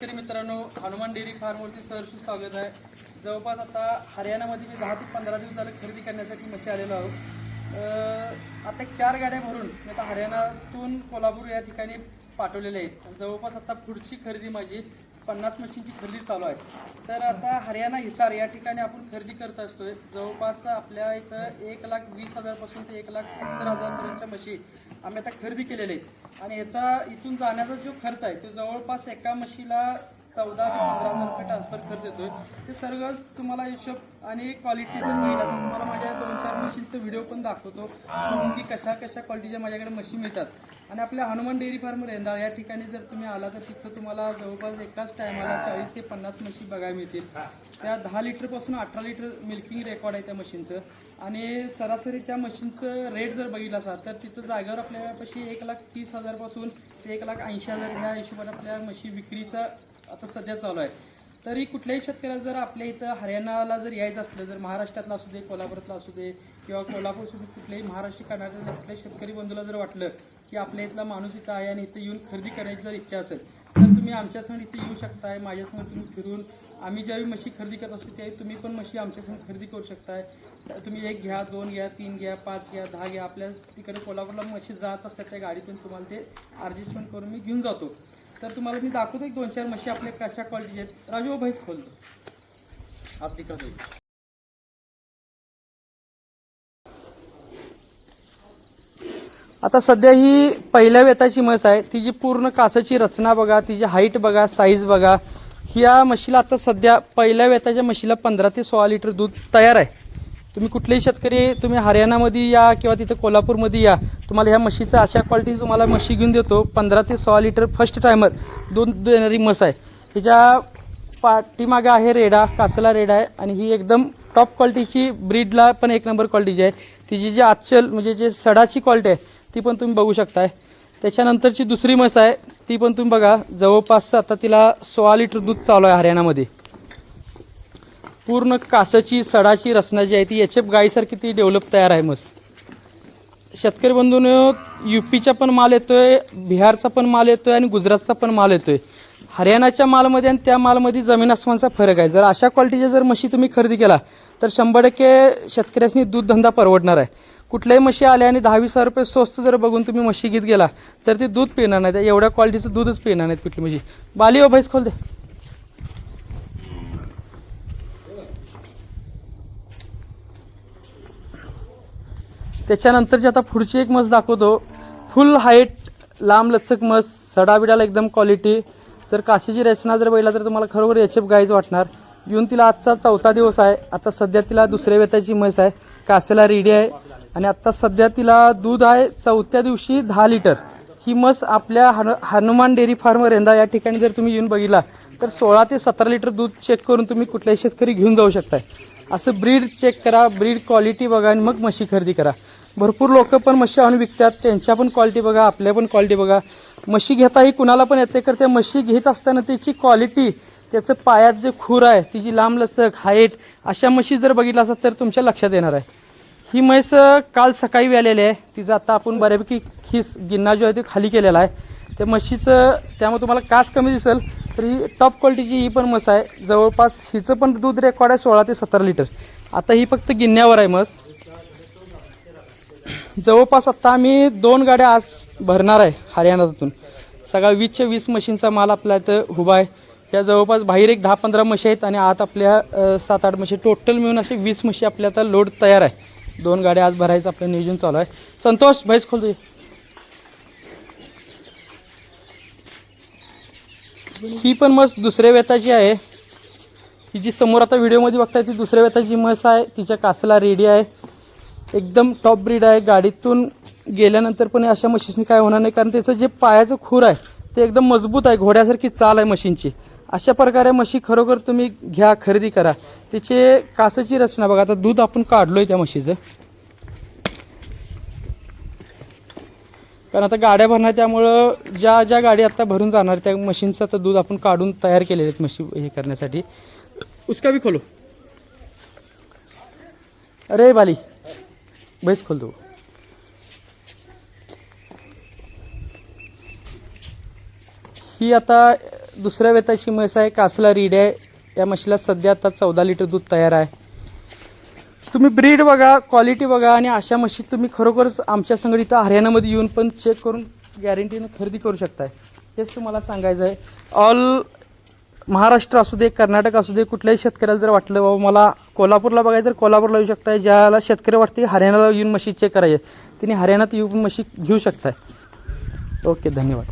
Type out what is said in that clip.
शेतकरी मित्रांनो हनुमान डेअरी फार्मवरती सहर्ष स्वागत आहे. जवळपास आता हरियाणामध्ये मी दहा ते पंधरा दिवस झाले खरेदी करण्यासाठी मशी आलेलो आहोत. आता एक चार गाड्या भरून मी आता हरियाणातून कोल्हापूर या ठिकाणी पाठवलेले आहेत. जवळपास आता पुढची खरेदी माझी पन्नास मशीनची खरेदी चालू आहे. तर आता हरियाणा हिसार या ठिकाणी आपण खरेदी करत असतोय. जवळपास आपल्या इथं एक लाख वीस हजारपासून ते एक लाख सत्तर हजारपर्यंतच्या मशीन आम्ही आता खरेदी केलेले आहेत. आणि याचा इथून जाण्याचा जो खर्च आहे तो जवळपास एका म्हशीला चौदा ते पंधरा हजार रुपये ट्रान्सफर खर्च येतो ते सर्व तुम्हाला हिशोब आणि क्वालिटी जर मिळेल तुम्हाला माझ्या दोन चार मशीनचा व्हिडिओ पण दाखवतो. की कशा कशा क्वालिटीच्या माझ्याकडे मशीन मिळतात. आणि आपल्या हनुमान डेअरी फार्म रेंदाळ या ठिकाणी जर तुम्ही आला तर तिथं तुम्हाला जवळपास एकाच टायमाला चाळीस ते पन्नास मशीन बघायला मिळतील. त्या दहा लिटरपासून अठरा लिटर मिल्किंग रेकॉर्ड आहे त्या मशीनचं आणि सरासरी त्या मशीनचं रेट जर बघितला असा तर तिथं जागेवर आपल्यापाशी एक लाख तीस हजारपासून ते एक लाख ऐंशी हजार ह्या हिशोबाने आपल्या मशीन विक्रीचा आता सध्या चालू आहे. तरी कुठल्याही शेतकऱ्याला जर आपल्या इथं हरियाणाला जर यायचं असलं जर महाराष्ट्रातलं असू दे कोल्हापुरातलं असू दे किंवा कोल्हापूर सुद्धा कुठल्याही महाराष्ट्र कर्नाटकातल्या कुठल्याही शेतकरी बंधूला जर वाटलं की आपल्या इथला माणूस इथं आहे आणि इथं येऊन खरेदी करायची जर इच्छा असेल तर तुम्ही आमच्यासंग इथे येऊ शकताय माझ्यासंग तुम्ही फिरून आम्ही ज्यावेळी म्हशी खरेदी करत असतो त्यावेळी तुम्ही पण म्हशी आमच्यासंग खरेदी करू शकताय. तुम्ही एक घ्या दोन घ्या तीन घ्या पाच घ्या दहा घ्या आपल्या तिकडे कोल्हापूरला म्हशी जात असतात त्या गाडीतून तुम्हाला ते ॲडजस्टमेंट करून मी घेऊन जातो. तर तुम्हाला मी दाखवतो एक दोन चार म्हशी आपल्या कशा क्वालिटीचे आहेत. राजू भाईच खोलतो आप दिखा दो आता सध्या ही पहिल्या वेताची म्हस आहे. तिची पूर्ण कासाची रचना बघा तिची हाईट बघा साईज बघा ह्या म्हशीला आता सध्या पहिल्या वेताच्या म्हशीला पंधरा ते सोळा लिटर दूध तयार आहे. तुम्ही कुठलेही शेतकरी तुम्ही हरियाणामध्ये या किंवा तिथं कोल्हापूरमध्ये या तुम्हाला ह्या म्हशीचं अशा क्वालिटी तुम्हाला म्हशी घेऊन देतो. पंधरा ते सोळा लिटर फर्स्ट टायमर दोन देणारी म्हस आहे. तिच्या पाठीमागे आहे रेडा कासला रेडा आहे आणि ही एकदम टॉप क्वालिटीची ब्रीडला पण एक नंबर क्वालिटीची आहे. तिची जी आचल म्हणजे जे सडाची क्वालिटी आहे ती पण तुम्ही बघू शकताय. त्याच्यानंतरची दुसरी म्हस आहे ती पण तुम्ही बघा. जवळपास आता तिला सोळा लिटर दूध चालू आहे हरियाणामध्ये. पूर्ण कासाची सडाची रचना जी आहे ती. एच एफ गाईसारखी ती डेव्हलप तयार आहे मस शेतकरी बंधून यू पीचा पण माल येतोय बिहारचा पण माल येतोय आणि गुजरातचा पण माल येतोय. हरियाणाच्या मालमध्ये आणि त्या मालमध्ये जमीन आसमानचा फरक आहे. जर अशा क्वालिटीच्या जर म्हशी तुम्ही खरेदी केला तर शंभर टक्के शेतकऱ्यांनी दूध धंदा परवडणार आहे. कुठल्याही म्हशी आल्या आणि दहा वीस हजार रुपये स्वस्त जर बघून तुम्ही म्हशी घेत गेला तर ते दूध पिणार नाही. एवढ्या क्वालिटीचं दूधच पिणार नाहीत कुठली म्हशी. बाली हो, ओ भैस खोल दे. त्याच्यानंतरची आता पुढची एक मस दाखवतो. फुल हाईट लांब लचक मस सडाबिडाला एकदम क्वालिटी जर काशीची रचना जर बघितला तर तुम्हाला खरोखर एच एफ गाईज वाटणार. येऊन तिला आजचा चौथा दिवस आहे. आता सध्या तिला दुसऱ्या वेताची म्हैस आहे. कासेला रेडी आहे. आणि आत्ता सध्या तिला दूध आहे चौथ्या दिवशी दहा लिटर ही म्हस आपल्या हनु हनुमान डेअरी फार्म रेंदा या ठिकाणी जर तुम्ही येऊन बघितला तर सोळा ते सतरा लिटर दूध चेक करून तुम्ही कुठल्याही शेतकरी घेऊन जाऊ शकताय. असं ब्रीड चेक करा ब्रीड क्वालिटी बघा आणि मग म्हशी खरेदी करा. भरपूर लोक पण म्हशी आणून विकतात. त्यांच्या पण क्वालिटी बघा आपल्या पण क्वालिटी बघा. म्हशी घेता ही कुणाला पण येते कर त्या म्हशी घेत असताना त्याची क्वालिटी त्याचं पायात जे खूर आहे तिची लांबलचक हाईट अशा म्हशी जर बघितलं असत तर तुमच्या लक्षात येणार आहे. ही म्हैस काल सकाळी व्यालेली आहे. तिचं आता आपण बऱ्यापैकी खिस गिन्ना जो आहे ते खाली केलेला आहे. त्या म्हशीचं त्यामुळे तुम्हाला कास कमी दिसेल तर ही टॉप क्वालिटीची ही पण म्हस आहे. जवळपास हिचं पण दूध रेकॉर्ड आहे सोळा ते सतरा लिटर आता ही फक्त गिन्न्यावर आहे म्हस. जवळपास आत्ता आम्ही दोन गाड्या आज भरणार आहे हरियाणातून. सगळा वीसच्या वीस मशीनचा माल आपल्या इथं उभा आहे. त्या जवळपास बाहेर एक दहा पंधरा म्हशी आहेत आणि आत आपल्या सात आठ म्हशी टोटल मिळून असे वीस म्हशी आपल्या आता लोड तयार आहे. दोन गाड्या आज भरायचं आपलं नियोजन चालू आहे. संतोष भाईच खोलतो ही पण मस दुसऱ्या वेताची आहे. ही जी समोर आता व्हिडिओमध्ये बघताय ती दुसऱ्या वेताची म्हस आहे. तिच्या कासला रेडी आहे. एकदम टॉप ब्रीड आहे. गाडीतून गेल्यानंतर पण अशा मशीन्सनी काय होणार नाही. कारण त्याचं जे पायाचं खूर आहे ते एकदम मजबूत आहे. घोड्यासारखी चाल आहे मशीनची अशा प्रकारे म्हशी खरोखर तुम्ही घ्या खरेदी करा. त्याचे कासाची रचना बघा. आता दूध आपण काढलो आहे त्या म्हशीचं कारण आता गाड्या भरणार त्यामुळं ज्या ज्या गाडी आता भरून जाणार त्या मशीनचं आता दूध आपण काढून तयार केलेले आहेत म्हशी हे करण्यासाठी. उसका भी खोलो. अरे बाली. भैस खोल दो। ही आता दुसऱ्या वेताची म्हैस आहे कासला रीड आहे. या म्हशीला सध्या आता चौदा लिटर दूध तयार आहे. तुम्ही ब्रीड बघा क्वालिटी बघा आणि अशा म्हशी तुम्ही खरोखरच आमच्या संगड इथं हरियाणामध्ये येऊन पण चेक करून गॅरंटीनं खरेदी करू शकताय. हेच तुम्हाला सांगायचं आहे. ऑल महाराष्ट्र असू दे कर्नाटक असू दे कुठल्याही शेतकऱ्याला जर वाटलं बाबा मला कोल्हापूरला बघायचं तर कोल्हापूरला येऊ शकताय ज्याला शेतकरी वाटते हरियाणाला येऊन म्हशी चेक करायचे. तिने हरियाणात येऊन म्हशी घेऊ शकताय. ओके धन्यवाद.